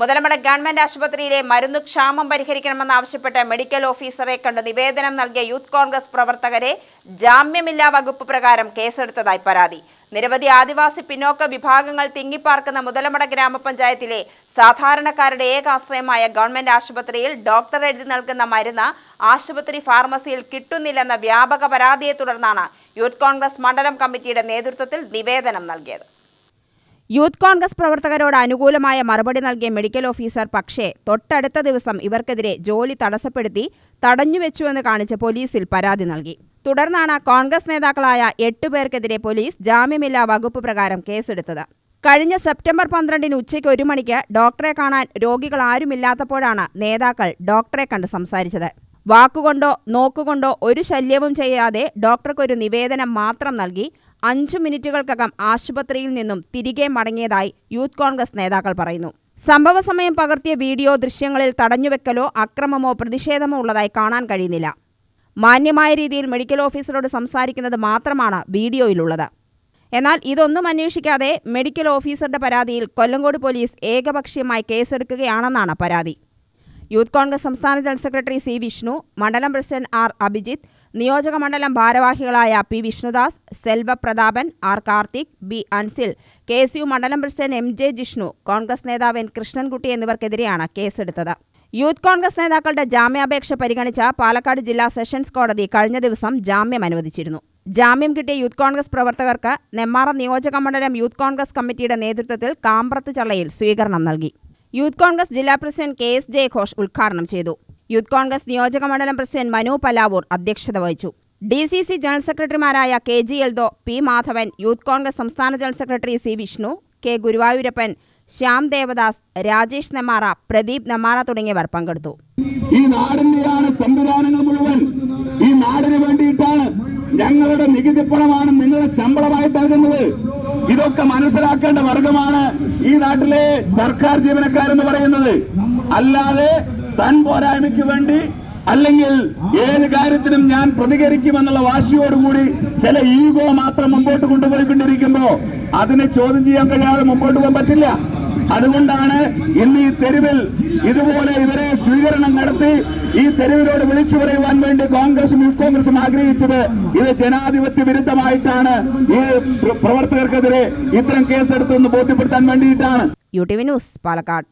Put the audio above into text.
Muthalamada government ആശുപത്രിയിലെ മരുന്ന് ക്ഷാമം പരിഹരിക്കണമെന്നാവശ്യപ്പെട്ട് മെഡിക്കൽ ഓഫീസറെ കണ്ട് നിവേദനം നൽകിയ യൂത്ത് കോൺഗ്രസ് പ്രവർത്തകരെ ജാമ്യമില്ലാ വകുപ്പ് പ്രകാരം കേസെടുത്തതായി പരാതി. നിരവധി ആദിവാസി പിന്നോക്ക വിഭാഗങ്ങൾ തിങ്ങിപ്പാർക്കുന്ന മുതലമട ഗ്രാമപഞ്ചായത്തിലെ സാധാരണക്കാരുടെ ഏകാശ്രയമായ ഗവൺമെന്റ് ആശുപത്രിയിൽ ഡോക്ടർ എഴുതി നൽകുന്ന മരുന്ന് ആശുപത്രി ഫാർമസിയിൽ കിട്ടുന്നില്ലെന്ന വ്യാപക പരാതിയെ തുടർന്നാണ് യൂത്ത് കോൺഗ്രസ് മണ്ഡലം കമ്മിറ്റിയുടെ നേതൃത്വത്തിൽ നിവേദനം നൽകിയത്. യൂത്ത് കോൺഗ്രസ് പ്രവർത്തകരോട് അനുകൂലമായ മറുപടി നൽകിയ മെഡിക്കൽ ഓഫീസർ പക്ഷേ തൊട്ടടുത്ത ദിവസം ഇവർക്കെതിരെ ജോലി തടസ്സപ്പെടുത്തി തടഞ്ഞുവെച്ചുവെന്ന് കാണിച്ച് പോലീസിൽ പരാതി നൽകി. തുടർന്നാണ് കോൺഗ്രസ് നേതാക്കളായ എട്ട് പേർക്കെതിരെ പോലീസ് ജാമ്യമില്ലാ വകുപ്പ് പ്രകാരം കേസെടുത്തത്. കഴിഞ്ഞ സെപ്റ്റംബർ പന്ത്രണ്ടിന് ഉച്ചയ്ക്ക് ഒരു മണിക്ക് ഡോക്ടറെ കാണാൻ രോഗികൾ ആരുമില്ലാത്തപ്പോഴാണ് നേതാക്കൾ ഡോക്ടറെ കണ്ട് സംസാരിച്ചത്. വാക്കുകൊണ്ടോ നോക്കുകൊണ്ടോ ഒരു ശല്യവും ചെയ്യാതെ ഡോക്ടർക്കൊരു നിവേദനം മാത്രം നൽകി അഞ്ചു മിനിറ്റുകൾക്കകം ആശുപത്രിയിൽ നിന്നും തിരികെ മടങ്ങിയതായി യൂത്ത് കോൺഗ്രസ് നേതാക്കൾ പറയുന്നു. സംഭവസമയം പകർത്തിയ വീഡിയോ ദൃശ്യങ്ങളിൽ തടഞ്ഞുവെക്കലോ അക്രമമോ പ്രതിഷേധമോ ഉള്ളതായി കാണാൻ കഴിയുന്നില്ല. മാന്യമായ രീതിയിൽ മെഡിക്കൽ ഓഫീസറോട് സംസാരിക്കുന്നത് മാത്രമാണ് വീഡിയോയിലുള്ളത്. എന്നാൽ ഇതൊന്നും അന്വേഷിക്കാതെ മെഡിക്കൽ ഓഫീസറുടെ പരാതിയിൽ കൊല്ലങ്കോട് പോലീസ് ഏകപക്ഷീയമായി കേസെടുക്കുകയാണെന്നാണ് പരാതി. യൂത്ത് കോൺഗ്രസ് സംസ്ഥാന ജനറൽ സെക്രട്ടറി സി വിഷ്ണു മണ്ഡലം പ്രസിഡന്റ് ആർ അഭിജിത്ത് നിയോജക മണ്ഡലം ഭാരവാഹികളായ P Vishnudas Selva Prathapan R Karthik B Ansil K S U മണ്ഡലം president M J Jishnu Congress നേതാവ് എൻ കൃഷ്ണൻകുട്ടി എന്നിവർക്കെതിരെയാണ് കേസെടുത്തത്. യൂത്ത് കോൺഗ്രസ് നേതാക്കളുടെ ജാമ്യാപേക്ഷ പരിഗണിച്ച പാലക്കാട് ജില്ലാ സെഷൻസ് കോടതി കഴിഞ്ഞ ദിവസം ജാമ്യം അനുവദിച്ചിരുന്നു. ജാമ്യം കിട്ടിയ യൂത്ത് കോൺഗ്രസ് പ്രവർത്തകർക്ക് നെമ്മാറ നിയോജക മണ്ഡലം യൂത്ത് കോൺഗ്രസ് കമ്മിറ്റിയുടെ നേതൃത്വത്തിൽ കാമ്പ്രത്ത് ചള്ളയിൽ സ്വീകരണം നൽകി. യൂത്ത് കോൺഗ്രസ് ജില്ലാ പ്രസിഡന്റ് കെ എസ് ജയഘോഷ് ഉദ്ഘാടനം ചെയ്തു. യൂത്ത് കോൺഗ്രസ് നിയോജക മണ്ഡലം പ്രസിഡന്റ് മനു പലാവൂർ അധ്യക്ഷത വഹിച്ചു. ഡി സി സി ജനറൽ സെക്രട്ടറിമാരായ K G Eldho P Madhavan youth Congress സംസ്ഥാന general secretary C Vishnu K Guruvayoorappan Shyam Devadas Rajesh Nemmara Pradeep Nemmara തുടങ്ങിയവർ പങ്കെടുത്തു. ഈ ഈ നാടിന് വേണ്ടിയിട്ടാണ് ഞങ്ങളുടെ നികുതി പണമാണ് നിങ്ങളുടെ ശമ്പളമായിട്ട് നൽകുന്നത്. ഇതൊക്കെ മനസ്സിലാക്കേണ്ട വർഗമാണ് ഈ നാട്ടിലെ സർക്കാർ ജീവനക്കാരെന്ന് പറയുന്നത്. അല്ലാതെ തൻ പോരായ്മയ്ക്ക് വേണ്ടി അല്ലെങ്കിൽ ഏത് കാര്യത്തിനും ഞാൻ പ്രതികരിക്കുമെന്നുള്ള വാശിയോടുകൂടി ചില ഈഗോ മാത്രം മുമ്പോട്ട് കൊണ്ടുപോയിക്കൊണ്ടിരിക്കുമ്പോ അതിനെ ചോദ്യം ചെയ്യാൻ കഴിയാതെ മുമ്പോട്ട് പോകാൻ പറ്റില്ല. അതുകൊണ്ടാണ് ഇന്ന് ഈ തെരുവിൽ ഇതുപോലെ ഇവരെ സ്വീകരണം നടത്തി ഈ തെരുവിനോട് വിളിച്ചു പറയുവാൻ വേണ്ടി കോൺഗ്രസും യൂത്ത് കോൺഗ്രസും ആഗ്രഹിച്ചത് ഇത് ജനാധിപത്യ വിരുദ്ധമായിട്ടാണ്. ഈ പ്രവർത്തകർക്കെതിരെ ഇത്തരം കേസെടുത്തെന്ന് ബോധ്യപ്പെടുത്താൻ വേണ്ടിയിട്ടാണ്. U T V news Palakkad.